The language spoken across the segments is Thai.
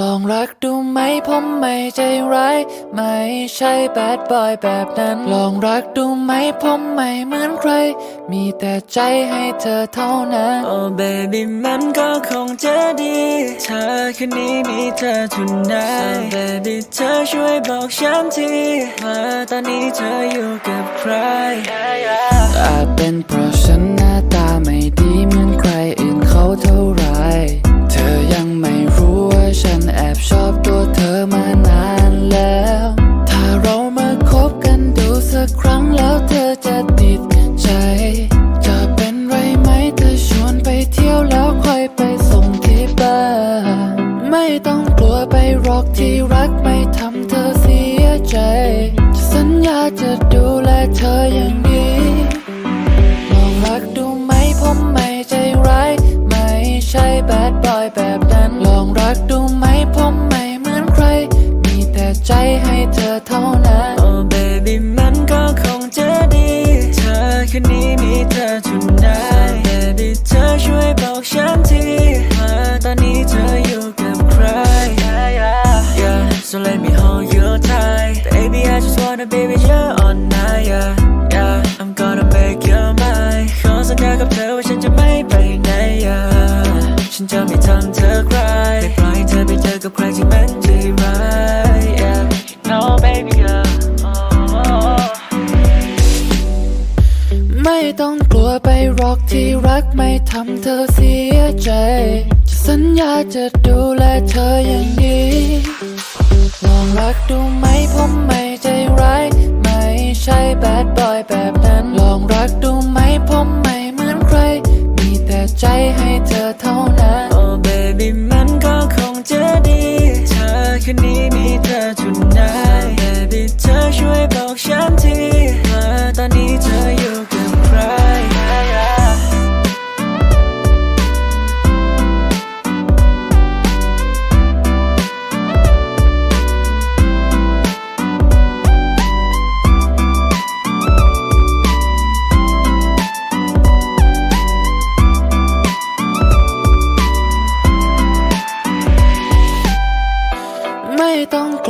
ลองรักดูไหมผมไม่ใจร้าย ไม่ใช่แบดบอยแบบนั้น ลองรักดูไหมผมไม่เหมือนใคร มีแต่ใจให้เธอเท่านั้น โอ้เบบี้มันก็คงจะดีเธอคืนนี้มีเธอทุนได้ so baby เธอช่วยบอกฉันทีว่าตอนนี้เธออยู่กับใครอาจเป็นเพราะฉัน ไม่ต้องกลัวไปหรอกที่รักไม่ทำเธอเสียใจจะสัญญาจะดูแลเธออย่างดีลองรักดูไหมผมไม่ใจร้าย ไม่ใช่แบดบอยแบบนั้น ลองรักดูไหมผมไม่เหมือนใคร มีแต่ใจให้เธอเท่านั้นโอ้เบบี้มันก็คงจะดี เธอคืนนี้มีเธอทุน with you all night Yeah, yeah, I'm gonna make you mine ขอสัญญากับเธอว่าฉันจะไม่ไปไหน Yeah ฉันจะไม่ทำเธอใครไม่ปล่อยให้เธอไปเจอกับใครที่มันดีร้าย Yeah, no baby girl ไม่ต้องกลัวไปรอกที่รักไม่ทำเธอเสียใจ จะสัญญาจะดูแลเธออย่างดีลองรักดูไหมผมไม่ใจร้าย แบดบอยแบบนั้น ลองรักดูไหมผมไม่เหมือนใคร มีแต่ใจให้เธอเท่านั้น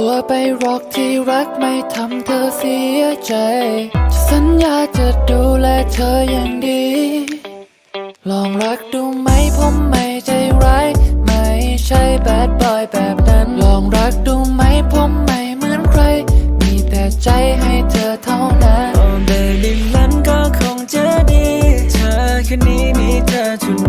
กลัวไปหรอกที่รักไม่ทำเธอเสียใจ จะสัญญาจะดูแลเธออย่างดี ลองรักดูไหมผมไม่ใจร้าย ไม่ใช่แบดบอยแบบนั้น ลองรักดูไหมผมไม่เหมือนใคร มีแต่ใจให้เธอเท่านั้นโอ้เบบี้มันก็คงจะดี เธอแคืนนี้มีเธอทุน